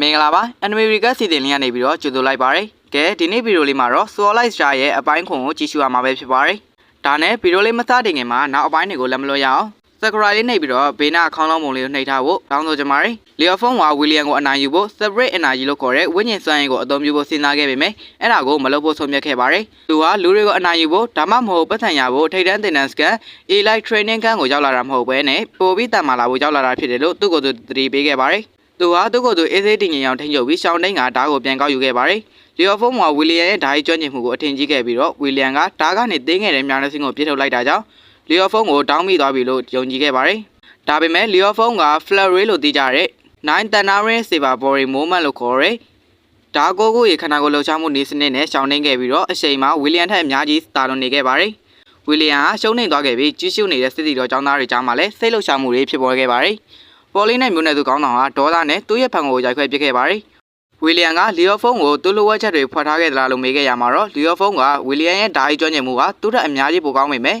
မင်္ဂလာပါ Anime Recap စီစဉ်လေးကနေပြီးတော့ကြိုဆိုလိုက်ပါရစေ။ကဲဒီနေ့ဗီဒီယိုလေးမှာတော့ Swordlight Star ရဲ့အပိုင်းခွန်ကိုကြည့်ရှုရမှာပဲဖြစ်ပါတယ်။ဒါနဲ့ဗီဒီယိုလေးမစတင်ခင်မှာနောက်အပိုင်းတွေကိုလက်မလွတ်ရအောင် Subscribe လေးနှိပ်ပြီးတော့ဘေးနားအခေါင်းလုံးပုံလေးကိုနှိပ်ထားဖို့တောင်းဆိုချင်ပါတယ်။ Leo Phone က William ကိုအနိုင်ယူဖို့ Separate Energy လို့ခေါ်တဲ့ဝိညာဉ်စွမ်းရည်ကိုအသုံးပြုဖို့စဉ်းစားခဲ့ပေမဲ့အဲ့ဒါကိုမလုပ်ဖို့ဆုံးဖြတ်ခဲ့ပါတယ်။သူဟာလူတွေကိုအနိုင်ယူဖို့ဒါမှမဟုတ်ပတ်ထန်ရဖို့ထိတ်တန်းတင်တန်းစကန် Elite Training Camp ကိုရောက်လာတာမဟုတ်ဘဲနဲ့ပိုပြီးတန်မာလာဖို့ရောက်လာတာဖြစ်တယ်လို့သူ့ကိုယ်သူသတိပေးခဲ့ပါတယ်။ သူဟာသူ့ကိုယ်သူအေးဆေးတင်ငင်အောင်ထိန်းချုပ်ပြီးရှောင်းတိန်ကဓာတ်ကိုပြန်ကောက်ယူခဲ့ပါတယ်။လီယိုဖုန်းမှာဝီလီယံရဲ့ဓာတ်ကြီးကျွမ်းကျင်မှုကိုအထင်ကြီးခဲ့ပြီးတော့ဝီလီယံကဓာတ်ကနေတင်းငယ်တဲ့မြောင်နှစင်းကိုပြစ်ထုတ်လိုက်တာကြောင့်လီယိုဖုန်းကိုတောင်းမိသွားပြီလို့ယုံကြည်ခဲ့ပါတယ်။ဒါပေမဲ့လီယိုဖုန်းက flurry လို့သိကြတဲ့ nine tanarin saber body movement လို့ခေါ်တဲ့ဓာတ်ကိုကိုရေခန္ဓာကိုယ်လှုပ်ရှားမှုနေစနစ်နဲ့ရှောင်းတိန်ခဲ့ပြီးတော့အချိန်မှာဝီလီယံထက်အများကြီးတာလွန်နေခဲ့ပါတယ်။ဝီလီယံကရှုံးနေသွားခဲ့ပြီးကြီးစုနေတဲ့စစ်တီတော်ចောင်းသားတွေကြားမှာလည်းစိတ်လှုပ်ရှားမှုတွေဖြစ်ပေါ်ခဲ့ပါတယ်။ ပေါ်လင်းနဲ့မျိုးနယ်သူကောင်းဆောင်ဟာဒေါသနဲ့သူ့ရဲ့ဖန်ကိုရိုက်ခွဲပစ်ခဲ့ပါတယ်။ဝီလီယံကလီယိုဖုန်းကိုသူ့လိုဝက်ချက်တွေဖွက်ထားခဲ့သလားလို့မေးခဲ့ရမှာတော့လီယိုဖုန်းကဝီလီယံရဲ့ဓာတ်ကြီးကျွမ်းကျင်မှုကသူ့ထက်အများကြီးပိုကောင်းပေမဲ့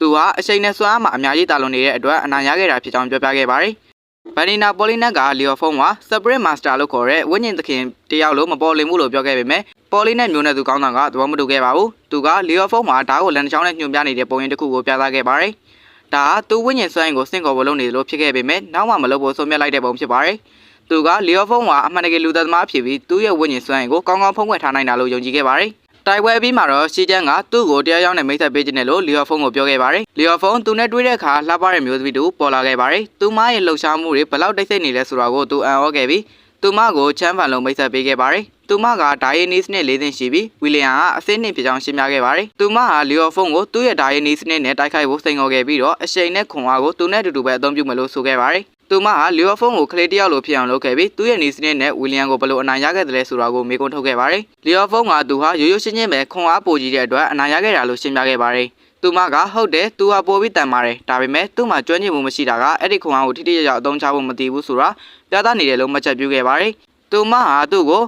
သူဟာအချိန်နဲ့စွမ်းအားမှာအများကြီးတာလွန်နေတဲ့အတွက်အနိုင်ရခဲ့တာဖြစ်ကြောင်းပြောပြခဲ့ပါတယ်။ဗန်နီနာပေါ်လင်းနက်ကလီယိုဖုန်းက Spirit Master လို့ခေါ်တဲ့ဝိညာဉ်သခင်တယောက်လို့မပေါ်လင်ဘူးလို့ပြောခဲ့ပေမဲ့ပေါ်လင်းနဲ့မျိုးနယ်သူကောင်းဆောင်ကသဘောမတူခဲ့ပါဘူး။သူကလီယိုဖုန်းမှာဓာတ်ကိုလန်ချောင်းနဲ့ညွှန်ပြနေတဲ့ပုံရင်တစ်ခုကိုပြသခဲ့ပါတယ်။ ဒါကသူဝိညာဉ်စွမ်းအင်ကိုစင့်ခေါ်ဖို့လုပ်နေတယ်လို့ဖြစ်ခဲ့ပေမဲ့နောက်မှမလုပ်ဖို့ဆုံးဖြတ်လိုက်တဲ့ပုံဖြစ်ပါတယ်။သူကလီယိုဖုန်းကအမှန်တကယ်လူသက်သမားဖြစ်ပြီးသူ့ရဲ့ဝိညာဉ်စွမ်းအင်ကိုကောင်းကောင်းဖုံးကွယ်ထားနိုင်တာလို့ယုံကြည်ခဲ့ပါတယ်။တိုင်ဝဲပြီးမှာတော့ရှီကျန်းကသူ့ကိုတရားရောက်နဲ့မိတ်ဆက်ပေးခြင်းနဲ့လို့လီယိုဖုန်းကိုပြောခဲ့ပါတယ်။လီယိုဖုန်းသူနဲ့တွေ့တဲ့အခါလှပတဲ့မျိုးသမီးတူပေါ်လာခဲ့ပါတယ်။သူမရဲ့လှုပ်ရှားမှုတွေဘလောက်တိတ်ဆိတ်နေလဲဆိုတာကိုသူအံ့ဩခဲ့ပြီး သူမကိုချမ်းဖန်လုံးမိတ်ဆက်ပေးခဲ့ပါတယ်။သူမကဒိုင်ယနီစနစ်၄သိန်းရှိပြီးဝီလီယံကအစစ်နှစ်ဖြစ်ကြောင်းရှင်းပြခဲ့ပါတယ်။သူမဟာလီယိုဖုန်းကိုသူ့ရဲ့ဒိုင်ယနီစနစ်နဲ့တိုက်ခိုက်ဖို့စိန်ခေါ်ခဲ့ပြီးတော့အရှိန်နဲ့ခွန်အားကိုသူနဲ့အတူတူပဲအသုံးပြုမယ်လို့ဆိုခဲ့ပါတယ်။သူမဟာလီယိုဖုန်းကိုကလေးတစ်ယောက်လိုဖြစ်အောင်လုပ်ခဲ့ပြီးသူ့ရဲ့နီစနစ်နဲ့ဝီလီယံကိုဘယ်လိုအနိုင်ရခဲ့တယ်လဲဆိုတာကိုမေးခွန်းထုတ်ခဲ့ပါတယ်။လီယိုဖုန်းကသူဟာရိုးရိုးရှင်းရှင်းပဲခွန်အားပိုကြီးတဲ့အတွက်အနိုင်ရခဲ့တာလို့ရှင်းပြခဲ့ပါတယ်။သူမကဟုတ်တယ်သူဟာပိုပြီးတန်ပါတယ်ဒါပေမဲ့သူ့မှာကျွမ်းကျင်မှုမရှိတာကအဲ့ဒီခွန်အားကိုထိထိရရအသုံးချဖို့မတည်ဘူးဆိုတာ ပြသနေတယ်လို့မှတ်ချက်ပြုခဲ့ပါတယ်။သူမဟာသူ့ကို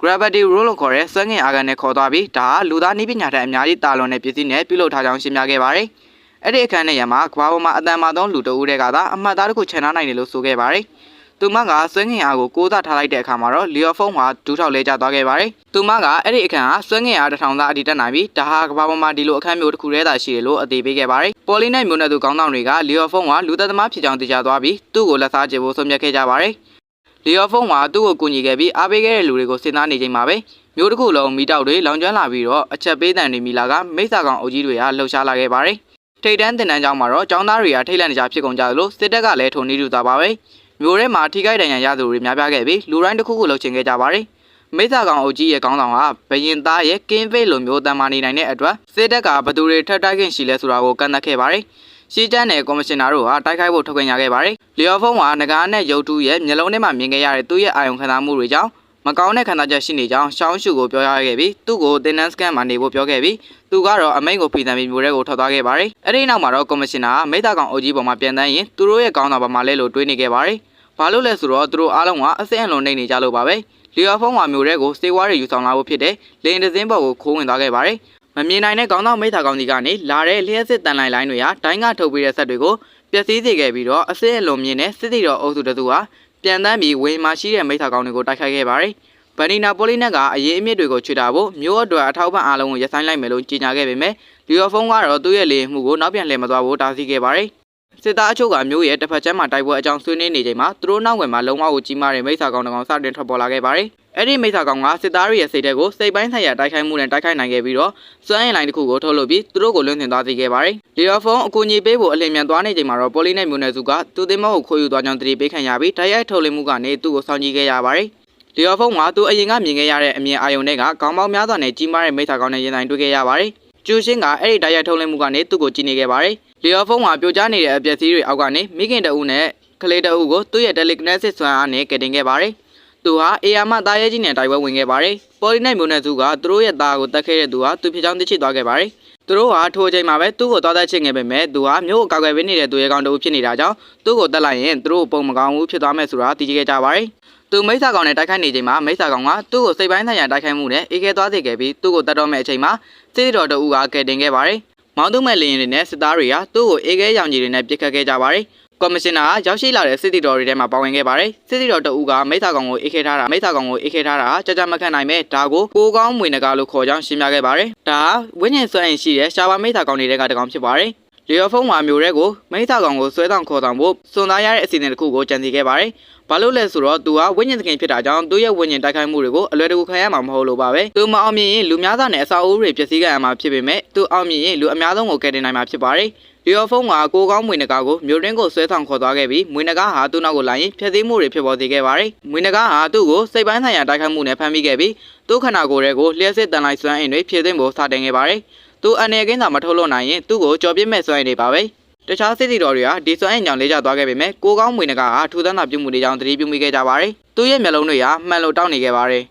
gravity rule လို့ခေါ်တဲ့စွမ်းငင်အာဂန်နဲ့ခေါ်သွားပြီးဒါကလူသားနည်းပညာထက်အများကြီးတာလွန်တဲ့ပစ္စည်းနဲ့ပြုလုပ်ထားကြောင်းရှင်းပြခဲ့ပါတယ်။အဲ့ဒီအခန်းထဲမှာကဘာပေါ်မှာအတန်မာသောလူတဦးတွေကသာအမှတ်သားတစ်ခုခြံထားနိုင်တယ်လို့ဆိုခဲ့ပါတယ်။ သူမကစွမ်းငင်အားကိုကိုးစားထားလိုက်တဲ့အခါမှာတော့လီယိုဖုန်းဟာဒူးထောက်လဲကျသွားခဲ့ပါတယ်။သူမကအဲ့ဒီအခန်းဟာစွမ်းငင်အားတစ်ထောင်သားအတီတက်နိုင်ပြီးဒါဟာကဘာပေါ်မှာဒီလိုအခန်းမျိုးတစ်ခုတည်းသာရှိတယ်လို့အသေးပေးခဲ့ပါတယ်။ပေါ်လီနဲ့မျိုးနဲ့သူကောင်းဆောင်တွေကလီယိုဖုန်းကလူသက်သမားဖြစ်ကြောင်းသိကြသွားပြီးသူ့ကိုလက်စားချေဖို့ဆုံးဖြတ်ခဲ့ကြပါတယ်။လီယိုဖုန်းကသူ့ကိုကူညီခဲ့ပြီးအားပေးခဲ့တဲ့လူတွေကိုစဉ်းစားနေချိန်မှာပဲမျိုးတစ်ခုလုံးမီတောက်တွေလောင်ကျွမ်းလာပြီးတော့အချက်ပေးတန်တွေမိလာကမိစ္ဆာကောင်အုပ်ကြီးတွေကလှုပ်ရှားလာခဲ့ပါတယ်။ထိတ်တန်းတင်တန်းကြောင်းမှာတော့ចောင်းသားတွေကထိတ်လန့်နေကြဖြစ်ကုန်ကြသလိုစစ်တပ်ကလည်းထုံနေတူသွားပါပဲ။ မျိုးထဲမှာထိခိုက်ဒဏ်ရာရသူတွေများပြားခဲ့ပြီးလူတိုင်းတစ်ခုခုလှုပ်ချင်ခဲ့ကြပါတယ်။မိစ္ဆာကောင်အုပ်ကြီးရဲ့ကောင်းဆောင်ကဘရင်သားရဲ့ကင်းဖိတ်လိုမျိုးတန်မာနေနိုင်တဲ့အတွက်စစ်တပ်ကဘသူတွေထက်တိုက်ခင်ရှိလဲဆိုတာကိုကန့်သတ်ခဲ့ပါတယ်။ရှီကျန်းနယ်ကော်မရှင်နာတို့ဟာတိုက်ခိုက်ဖို့ထုတ်ပြန်ရခဲ့ပါတယ်။လီယိုဖုန်းကငကားနဲ့ရုပ်တုရဲ့မျက်လုံးထဲမှာမြင်ခဲ့ရတဲ့သူ့ရဲ့အာယုံခံစားမှုတွေကြောင့် မကောင်းတဲ့ခံစားချက်ရှိနေကြောင်းရှောင်းရှုကိုပြောရခဲ့ပြီးသူ့ကိုတင်နန်းစကန်မှာနေဖို့ပြောခဲ့ပြီးသူကတော့အမိန့်ကိုဖီဆန်ပြီးမျိုးရဲကိုထွက်သွားခဲ့ပါတယ်။အဲ့ဒီနောက်မှာတော့ကော်မရှင်နာကမိသားကောင်အုပ်ကြီးပေါ်မှာပြန်တန်းရင်သူတို့ရဲ့ကောင်းဆောင်ပေါ်မှာလဲလို့တွေးနေခဲ့ပါတယ်။ဘာလို့လဲဆိုတော့သူတို့အားလုံးကအစင်အလွန်နေနေကြလို့ပါပဲ။လီယိုဖုန်းကမျိုးရဲကိုစေဝါးတွေယူဆောင်လာဖို့ဖြစ်တဲ့လင်းတစင်းဘော်ကိုခိုးဝင်သွားခဲ့ပါတယ်။မမြင်နိုင်တဲ့ကောင်းသောမိသားကောင်းကြီးကနေလာတဲ့လျှက်စစ်တန်လိုက်လိုင်းတွေဟာဒိုင်းကထုတ်ပေးတဲ့ဆက်တွေကိုပျက်စီးစေခဲ့ပြီးတော့အစစ်အလုံးမြင့်တဲ့စစ်တီတော်အုပ်စုတစုဟာ ပြန်တန်းပြီးဝေမာရှိတဲ့မိသားကောင်းတွေကိုတိုက်ခိုက်ခဲ့ပါတယ်။ဗန်နီနာပိုလီနက်ကအရေးအမြစ်တွေကိုချွေတာဖို့မျိုးအတွက်အထောက်ပံ့အားလုံးကိုရပ်ဆိုင်းလိုက်မယ်လို့ကြေညာခဲ့ပေမဲ့လီယိုဖုန်းကတော့သူ့ရဲ့လေမှုကိုနောက်ပြန်လှည့်မသွားဖို့တားဆီးခဲ့ပါတယ်။စစ်သားအချို့ကမျိုးရဲ့တစ်ဖက်ချမ်းမှာတိုက်ပွဲအကြောင်းဆွေးနွေးနေချိန်မှာသူတို့နောက်ွယ်မှာလုံးဝကိုကြီးမားတဲ့မိသားကောင်းတစ်ကောင်စတင်ထွက်ပေါ်လာခဲ့ပါတယ်။ အဲ့ဒီမိသားကောင်ကစစ်သားတွေရဲ့စိတ်ဓာတ်ကိုစိတ်ပိုင်းဆိုင်ရာတိုက်ခိုက်မှုနဲ့တိုက်ခိုက်နိုင်ခဲ့ပြီးတော့စွမ်းအင်လိုင်းတစ်ခုကိုထုတ်လုပ်ပြီးသူတို့ကိုလွှင့်တင်သွားစေခဲ့ပါတယ်။လီယိုဖုန်းအကူအညီပေးဖို့အလင်းမြန်သွားနေချိန်မှာတော့ပိုလီနဲ့မျိုးနယ်စုကသူ့သင်းမောကိုခိုးယူသွားကြောင်းတတိပေးခံရပြီးတိုက်ရိုက်ထုတ်လွှင့်မှုကနေသူ့ကိုစောင့်ကြည့်ခဲ့ရပါတယ်။လီယိုဖုန်းကသူအရင်ကမြင်ခဲ့ရတဲ့အမြင်အာရုံတွေကခေါင်းပေါင်းများစွာနဲ့ကြီးမားတဲ့မိသားကောင်နဲ့ရင်ဆိုင်တွေ့ခဲ့ရပါတယ်။ကျူရှင်းကအဲ့ဒီတိုက်ရိုက်ထုတ်လွှင့်မှုကနေသူ့ကိုကြည့်နေခဲ့ပါတယ်။လီယိုဖုန်းကပြိုကျနေတဲ့အပျက်စီးတွေအောက်ကနေမိခင်တအုပ်နဲ့ကလေးတအုပ်ကိုသူ့ရဲ့ telekinesis စွမ်းအားနဲ့ကယ်တင်ခဲ့ပါတယ်။ သူဟာအေယာမသားရဲကြီးနဲ့တိုက်ပွဲဝင်ခဲ့ပါတယ်။ပေါ်လီနဲ့မျိုးနဲ့သူကသူတို့ရဲ့သားကိုတတ်ခဲ့တဲ့သူဟာသူဖြစ်ကြောင်းသိချသွားခဲ့ပါတယ်။သူတို့ဟာထိုအချိန်မှာပဲသူ့ကိုသွားတတ်ချင်ခဲ့ပေမဲ့သူဟာမျိုးကိုကောက်ွယ်ပေးနေတဲ့သူရဲ့ကောင်တူဖြစ်နေတာကြောင့်သူ့ကိုတက်လိုက်ရင်သူတို့ပုံမကောင်းဘူးဖြစ်သွားမယ်ဆိုတာသိခဲ့ကြပါတယ်။သူမိစ္ဆာကောင်နဲ့တိုက်ခိုက်နေချိန်မှာမိစ္ဆာကောင်ကသူ့ကိုစိတ်ပိုင်းဆိုင်ရာတိုက်ခိုက်မှုနဲ့အေးခဲသွားစေခဲ့ပြီးသူ့ကိုတတ်တော့မဲ့အချိန်မှာစစ်တော်တူကကယ်တင်ခဲ့ပါတယ်။မောင်သူမဲ့လင်းရင်တွေနဲ့စစ်သားတွေကသူ့ကိုအေးခဲရောင်ကြီးတွေနဲ့ပစ်ခတ်ခဲ့ကြပါတယ်။ ကော်မရှင်နာကရောက်ရှိလာတဲ့စစ်တီတော်တွေထဲမှာပါဝင်ခဲ့ပါတယ်စစ်တီတော်တအူးကမိသားကောင်ကိုအေးခဲထားတာမိသားကောင်ကိုအေးခဲထားတာကြကြမခန့်နိုင်မဲ့ဒါကိုကိုကောင်းမွေနဂါလို့ခေါ်ကြောင်းရှင်းပြခဲ့ပါတယ်ဒါကဝိညာဉ်စွမ်းအင်ရှိတဲ့ရှားပါမိသားကောင်တွေကတကောင်ဖြစ်ပါတယ်လီယိုဖုန်းမှာမျိုးရဲကိုမိသားကောင်ကိုဆွဲဆောင်ခေါ်ဆောင်ဖို့စွန်သားရတဲ့အစီအစဉ်တစ်ခုကိုကြံစီခဲ့ပါတယ်ဘာလို့လဲဆိုတော့သူကဝိညာဉ်သခင်ဖြစ်တာကြောင့်သူ့ရဲ့ဝိညာဉ်တိုက်ခိုက်မှုတွေကိုအလွယ်တကူခံရမှာမဟုတ်လို့ပါပဲသူမအောင်မြင်ရင်လူများသားနဲ့အစာအိုးတွေပျက်စီးကြရမှာဖြစ်ပေမဲ့သူအောင်မြင်ရင်လူအများဆုံးကိုကယ်တင်နိုင်မှာဖြစ်ပါတယ် လီယိုဖုန်းကကိုကောင်းမွေနဂါကိုမြို့ရင်းကိုဆွဲဆောင်ခေါ်သွားခဲ့ပြီးမွေနဂါဟာသူ့နောက်ကိုလာရင်ဖျက်ဆီးမှုတွေဖြစ်ပေါ်စေခဲ့ပါတယ်မွေနဂါဟာသူ့ကိုစိတ်ပိုင်းဆိုင်ရာတိုက်ခိုက်မှုနဲ့ဖမ်းမိခဲ့ပြီးသူ့ခန္ဓာကိုယ်တွေကိုလျှက်စစ်တန်လိုက်စွမ်းအင်တွေဖြည့်သိမ်းဖို့စတင်ခဲ့ပါတယ်သူအနေကင်းသာမထုတ်လို့နိုင်ရင်သူ့ကိုကြော်ပြစ်မဲ့စွမ်းအင်တွေပါပဲတခြားစစ်တီတော်တွေကဒီစွမ်းအင်ကြောင့်လေးကျသွားခဲ့ပေမဲ့ကိုကောင်းမွေနဂါဟာထူးဆန်းတာပြုမှုတွေကြောင့်သတိပြုမိခဲ့ကြပါတယ်သူ့ရဲ့မျက်လုံးတွေဟာမှန်လို့တောက်နေခဲ့ပါတယ်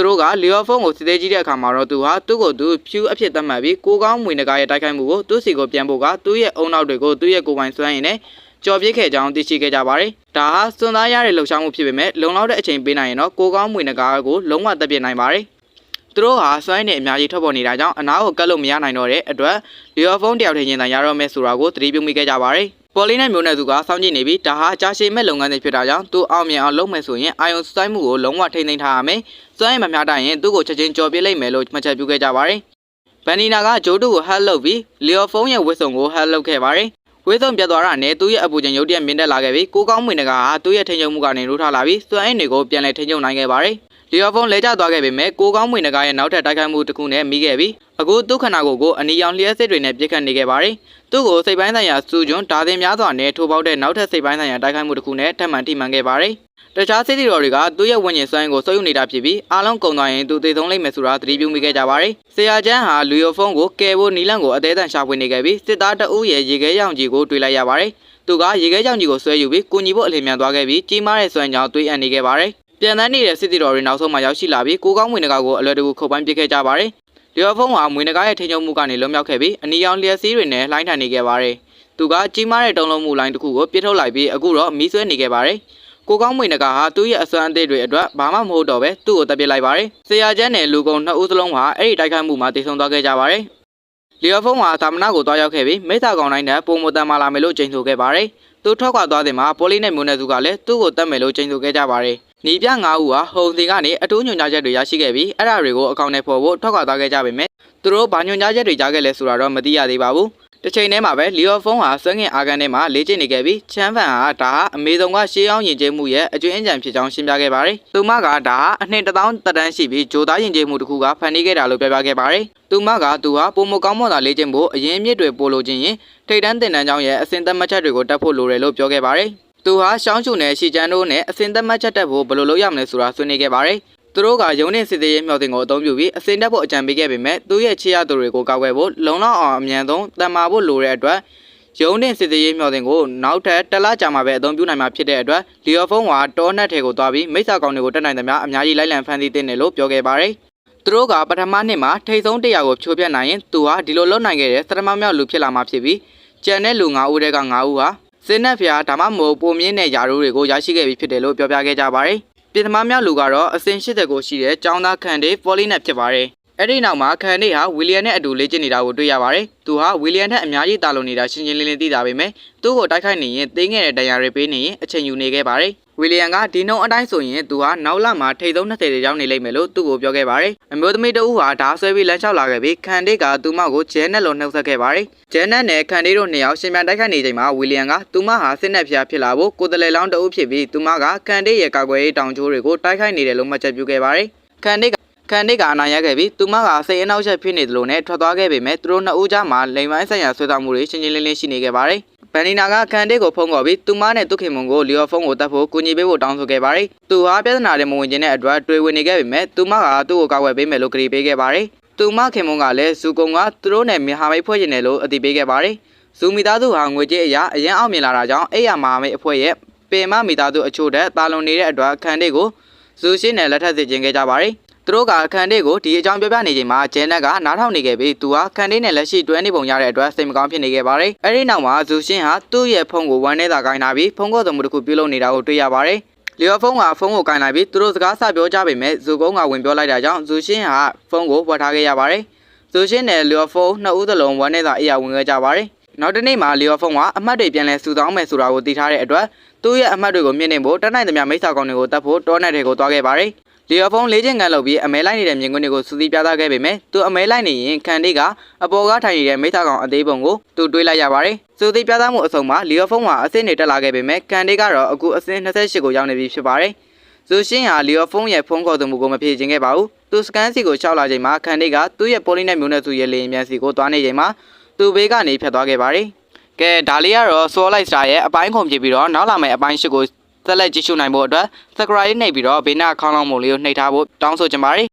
သူတို့ကလီယိုဖုန်းကိုစစ်သေးကြီးတဲ့အခါမှာတော့သူဟာသူ့ကိုသူဖြူအဖြစ်သတ်မှတ်ပြီးကိုကောင်းမွေနဂါရဲ့တိုက်ခိုက်မှုကိုသူ့စီကိုပြန်ဖို့ကသူ့ရဲ့အုံနောက်တွေကိုသူ့ရဲ့ကိုယ်ပိုင်စွမ်းအင်နဲ့ကြော်ပြစ်ခဲ့ကြောင်းသိရှိခဲ့ကြပါတယ်။ဒါဟာစွန်သားရတဲ့လှုပ်ရှားမှုဖြစ်ပေမဲ့လုံလောက်တဲ့အချိန်ပေးနိုင်ရင်တော့ကိုကောင်းမွေနဂါကိုလုံးဝတက်ပြစ်နိုင်ပါတယ်။သူတို့ဟာစွမ်းရည်နဲ့အများကြီးထွက်ပေါ်နေတာကြောင့်အနားကိုကတ်လို့မရနိုင်တော့တဲ့အတွက်လီယိုဖုန်းတယောက်ထည့်ချင်းတန်ရတော့မယ်ဆိုတာကိုသတိပြုမိခဲ့ကြပါတယ်။ ပေါ်လီနဲ့မျိုးနယ်သူကစောင့်ကြည့်နေပြီးဒါဟာကြာရှည်မဲ့လုပ်ငန်းတွေဖြစ်တာကြောင့်သူအောင်မြင်အောင်လုပ်မယ်ဆိုရင်အာယုံစိုက်မှုကိုလုံးဝထိန်းသိမ်းထားရမယ်။စွမ်းရည်မမျှတရင်သူ့ကိုချက်ချင်းကြော်ပြစ်လိုက်မယ်လို့မှတ်ချက်ပြုခဲ့ကြပါတယ်။ဗန်နီနာကဂျိုးတူကိုဟက်လုပ်ပြီးလီယိုဖုန်းရဲ့ဝစ်စုံကိုဟက်လုပ်ခဲ့ပါတယ်။ဝိသုံပြတ်သွားတာနဲ့သူ့ရဲ့အပူချိန်ရုတ်တရက်မြင့်တက်လာခဲ့ပြီးကိုကောင်းမွေနကဟာသူ့ရဲ့ထိန်ချုံမှုကနေထိုးထားလာပြီးစွမ်းအင်တွေကိုပြန်လည်ထိန်ချုံနိုင်ခဲ့ပါတယ်။ လီယိုဖုန်းလဲကျသွားခဲ့ပေမဲ့ကိုကောင်းမွေနကရဲ့နောက်ထပ်တိုက်ခိုက်မှုတစ်ခုနဲ့မိခဲ့ပြီးအခုသူ့ခန္ဓာကိုယ်ကိုအနီရောင်လျှက်စစ်တွေနဲ့ပြစ်ခတ်နေခဲ့ပါတယ်။သူ့ကိုစိတ်ပိုင်းဆိုင်ရာစူးကျွန်းဓာသင်များစွာနဲ့ထိုးပေါက်တဲ့နောက်ထပ်စိတ်ပိုင်းဆိုင်ရာတိုက်ခိုက်မှုတစ်ခုနဲ့ထပ်မံထိမှန်ခဲ့ပါတယ်။တခြားစစ်တီတော်တွေကသူ့ရဲ့ဝิญဉ်စွမ်းအင်ကိုစုပ်ယူနေတာဖြစ်ပြီးအားလုံးကုန်သွားရင်သူသေဆုံးလိမ့်မယ်ဆိုတာသတိပြုမိခဲ့ကြပါတယ်။ဆရာချန်းဟာလူယိုဖုန်းကိုကယ်ဖို့နီလန့်ကိုအသေးအံရှာဖွေနေခဲ့ပြီးစစ်သားတအုပ်ရဲ့ရေခဲရောင်ကြီးကိုတွေ့လိုက်ရပါတယ်။သူကရေခဲရောင်ကြီးကိုဆွဲယူပြီးကုညီဖို့အလင်းမြန်သွားခဲ့ပြီးကြီးမားတဲ့စွမ်းကြောင့်တွေးအံ့နေခဲ့ပါတယ်။ ပြန်တန်းနေတဲ့စစ်တီတော်တွေနောက်ဆုံးမှရောက်ရှိလာပြီးကိုကောင်းမွေနဂါကိုအလွယ်တကူခုတ်ပိုင်းပစ်ခဲ့ကြပါတယ်။လျော်ဖုန်းဟာမွေနဂါရဲ့ထိန်ချုံမှုကနေလွန်မြောက်ခဲ့ပြီးအနီရောင်လျက်စီးတွေနဲ့လှိုင်းထန်နေခဲ့ပါတယ်။သူကကြီးမားတဲ့တုံးလုံးမှုလိုင်းတစ်ခုကိုပြစ်ထုတ်လိုက်ပြီးအခုတော့မီးဆွဲနေခဲ့ပါတယ်။ကိုကောင်းမွေနဂါဟာသူ့ရဲ့အစွမ်းအသစ်တွေအတွက်ဘာမှမဟုတ်တော့ပဲသူ့ကိုတပ်ပစ်လိုက်ပါတယ်။ဆရာကျန်းနဲ့လူကုန်နှစ်ဦးစလုံးဟာအဲ့ဒီတိုက်ခိုက်မှုမှာတည်ဆုံသွားခဲ့ကြပါတယ်။လျော်ဖုန်းဟာသာမနာကိုတွားရောက်ခဲ့ပြီးမိသားကောင်တိုင်းနဲ့ပုံမတန်မာလာမယ်လို့ကြိမ်ဆိုခဲ့ပါတယ်။သူထွက်ခွာသွားတဲ့မှာပိုလီနဲ့မျိုးနယ်သူကလည်းသူ့ကိုတတ်မယ်လို့ကြိမ်ဆိုခဲ့ကြပါတယ်။ နီပြ၅ဦးဟာဟုံစီကနေအတိုးညွန်ကြားချက်တွေရရှိခဲ့ပြီးအဲ့ဒါတွေကိုအကောင့်နဲ့ဖော်ဖို့ထွက်ခွာသွားခဲ့ကြပေမဲ့သူတို့ဘာညွန်ကြားချက်တွေကြားခဲ့လဲဆိုတာတော့မသိရသေးပါဘူး။တစ်ချိန်တည်းမှာပဲလီယိုဖုန်းဟာစွမ်းငင်အာကန်ထဲမှာလေ့ကျင့်နေခဲ့ပြီးချမ်းဖန်ဟာဒါဟာအမေဆုံးကရှေးအောင်ယဉ်ကျေးမှုရဲ့အကျွင်းအကြံဖြစ်ကြောင်းရှင်းပြခဲ့ပါတယ်။သူမကဒါဟာအနှစ်တစ်သောင်းတက်တန်းရှိပြီးဂျိုသားယဉ်ကျေးမှုတစ်ခုကဖန်တီးခဲ့တာလို့ပြောပြခဲ့ပါတယ်။သူမကသူဟာပုံမကောင်းမွန်တာလေ့ကျင့်ဖို့အရင်အမြစ်တွေပို့လို့ခြင်းရင်ထိတ်တန်းတင်တန်းကြောင်းရဲ့အစဉ်သက်မှတ်ချက်တွေကိုတက်ဖို့လိုတယ်လို့ပြောခဲ့ပါတယ်။ သူဟာရှောင်းချူနယ်ရှီချန်တို့နဲ့အစဉ်သက်မှတ်ချက်တက်ဖို့ဘယ်လိုလုပ်ရမလဲဆိုတာဆွေးနွေးခဲ့ပါတယ်။သူတို့ကရုံနဲ့စစ်သေးရေးမြောက်တင်ကိုအသုံးပြုပြီးအစင်တက်ဖို့အကြံပေးခဲ့ပေမဲ့သူ့ရဲ့ချစ်ရသူတွေကိုကောက်ွယ်ဖို့လုံလောက်အောင်အမြန်ဆုံးတန်မာဖို့လိုတဲ့အတွက်ရုံနဲ့စစ်သေးရေးမြောက်တင်ကိုနောက်ထပ်တစ်လကြာမှပဲအသုံးပြုနိုင်မှာဖြစ်တဲ့အတွက်လီယိုဖုန်းကတောနက်ထဲကိုသွားပြီးမိစ္ဆာကောင်တွေကိုတက်နိုင်သမျှအများကြီးလိုက်လံဖန်တီးတင်တယ်လို့ပြောခဲ့ပါတယ်။သူတို့ကပထမနှစ်မှာထိတ်ဆုံးတရားကိုချိုးပြတ်နိုင်ရင်သူဟာဒီလိုလုပ်နိုင်ခဲ့တဲ့သရမမြောက်လူဖြစ်လာမှာဖြစ်ပြီးကျန်တဲ့လူ၅ဦးတက်က၅ဦးဟာ စင်းနက်ဖျားဒါမှမဟုတ်ပုံမြင့်တဲ့ယာရိုးတွေကိုရရှိခဲ့ပြီးဖြစ်တယ်လို့ပြောပြခဲ့ကြပါတယ်။ပြည်သမားများလူကတော့အစင်80ကိုရှိတဲ့ចောင်းသားခန်ဒေးဖော်လီနက်ဖြစ်ပါတယ်။အဲ့ဒီနောက်မှာခန်ဒေးဟာဝီလီယံနဲ့အတူလေ့ကျင့်နေတာကိုတွေ့ရပါတယ်။သူဟာဝီလီယံထက်အများကြီးတာလုံနေတာရှင်းရှင်းလင်းလင်းသိတာပေမဲ့သူ့ကိုတိုက်ခိုက်နေရင်တင်းငယ်တဲ့တရားတွေပေးနေရင်အချိန်ယူနေခဲ့ပါတယ်။ ဝီလီယံကဒီနှုံအတိုင်းဆိုရင်သူဟာနောက်လမှာထိတ်ဆုံး20တွေရောက်နေလိမ့်မယ်လို့သူ့ကိုပြောခဲ့ပါတယ်။အမျိုးသမီးတဦးဟာဓာဆွဲပြီးလမ်းလျှောက်လာခဲ့ပြီးခန်ဒေးကသူမကိုဂျဲနဲ့လုံနှုတ်ဆက်ခဲ့ပါတယ်။ဂျဲနဲ့နဲ့ခန်ဒေးတို့နှစ်ယောက်ရှင်ပြန်တိုက်ခိုက်နေချိန်မှာဝီလီယံကသူမဟာစစ်နဲ့ဖျားဖြစ်လာဖို့ကိုယ်တလေလောင်းတဦးဖြစ်ပြီးသူမကခန်ဒေးရဲ့ကာကွယ်ရေးတောင်ချိုးတွေကိုတိုက်ခိုက်နေတယ်လို့မှတ်ချက်ပြုခဲ့ပါတယ်။ခန်ဒေးကခန်ဒစ်ကအနိုင်ရခဲ့ပြီးသူမကစိတ်အနှောက်အယှက်ဖြစ်နေတယ်လို့နဲ့ထွက်သွားခဲ့ပေမဲ့သူတို့နှစ်ဦးကြားမှာလိမ်ပိုင်းဆိုင်ရာဆွေးနွေးမှုတွေရှင်းရှင်းလင်းလင်းရှိနေခဲ့ပါတယ်။ ဗန်နီနာကခန်ဒစ်ကိုဖုန်းခေါ်ပြီးသူမနဲ့သူခင်မွန်ကိုလီယိုဖုန်းကိုတတ်ဖို့ကူညီပေးဖို့တောင်းဆိုခဲ့ပါတယ်။သူဟာပြဿနာတွေမဝင်ခြင်းတဲ့အတွက်တွေ့ဝင်နေခဲ့ပေမဲ့သူမကသူ့ကိုကောက်ွယ်ပေးမယ်လို့ကြေပေးခဲ့ပါတယ်။သူမခင်မွန်ကလည်းဇူကုံကသူတို့နဲ့မဟာမိတ်ဖွဲ့ကျင်တယ်လို့အသိပေးခဲ့ပါတယ်။ဇူမီသားစုဟာငွေကြေးအရာအရင်အောင်မြင်လာတာကြောင့်အဲ့ရမဟာမိတ်အဖွဲ့ရဲ့ပင်မမိသားစုအချို့တဲ့တာလွန်နေတဲ့အတွက်ခန်ဒစ်ကိုဇူရှင်းနဲ့လက်ထပ်စေခြင်းခဲ့ကြပါတယ်။ သူတို့ကအခန်းလေးကိုဒီအကြောင်းပြောပြနေချိန်မှာဂျဲနက်ကနားထောင်နေခဲ့ပြီးသူဟာခန်းလေးနဲ့လက်ရှိတွဲနေပုံရတဲ့အတွက်စိတ်မကောင်းဖြစ်နေခဲ့ပါတယ်။အဲဒီနောက်မှာဇူရှင်းဟာသူ့ရဲ့ဖုန်းကိုဝမ်းနေတာကိုင်းလာပြီးဖုန်းကောသမူတစ်ခုပြုလုပ်နေတာကိုတွေ့ရပါတယ်။လီယိုဖုန်းကဖုန်းကိုကိုင်းလိုက်ပြီးသူတို့စကားဆပြောကြပေမဲ့ဇူကုန်းကဝင်ပြောလိုက်တာကြောင့်ဇူရှင်းဟာဖုန်းကိုဝတ်ထားခဲ့ရပါတယ်။ဇူရှင်းနဲ့လီယိုဖုန်းနှစ်ဦးသလုံးဝမ်းနေတာအရာဝင်ခဲ့ကြပါတယ်။နောက်တစ်နေ့မှာလီယိုဖုန်းကအမှတ်တွေပြန်လဲစုဆောင်းမယ်ဆိုတာကိုသိထားတဲ့အတွက်သူ့ရဲ့အမှတ်တွေကိုမြင့်နေဖို့တက်နိုင်သမျှမိတ်ဆာကောင်တွေကိုတတ်ဖို့တောနယ်တွေကိုသွားခဲ့ပါတယ် လီယိုဖုန်းလေးချင်းကန်လုပ်ပြီးအမဲလိုက်နေတဲ့မြင်ကွင်းတွေကိုစူးစီးပြသခဲ့ပေမဲ့သူအမဲလိုက်နေရင်ကန်ဒီကအပေါ်ကားထိုင်နေတဲ့မိတ်ဆာကောင်အသေးပုံကိုသူတွေးလိုက်ရပါတယ်စူးစီးပြသမှုအဆုံးမှာလီယိုဖုန်းကအဆင့်တွေတက်လာခဲ့ပေမဲ့ကန်ဒီကတော့အခုအဆင့်28ကိုရောက်နေပြီဖြစ်ပါတယ်ဇူရှင်းဟာလီယိုဖုန်းရဲ့ဖုန်းခေါ်သူမှုကိုမဖြေချင်ခဲ့ပါဘူးသူစကန်စီကိုရှောက်လာချိန်မှာကန်ဒီကသူ့ရဲ့ပိုလီနဲ့မျိုးနဲ့စုရဲ့လေရင်မြန်စီကိုသွားနေချိန်မှာသူ့ဘေးကနေဖြတ်သွားခဲ့ပါတယ်ကဲဒါလေးကတော့ Soul Light Star ရဲ့အပိုင်းခုံဖြစ်ပြီးတော့နောက်လာမယ့်အပိုင်း၈ကို ဆက်လက်ကြည့်ရှုနိုင်ဖို့အတွက် Subscribe နှိပ်ပြီးတော့ဘေးနားခေါင်းလောင်းပုံလေးကိုနှိပ်ထားဖို့တောင်းဆိုချင်ပါတယ်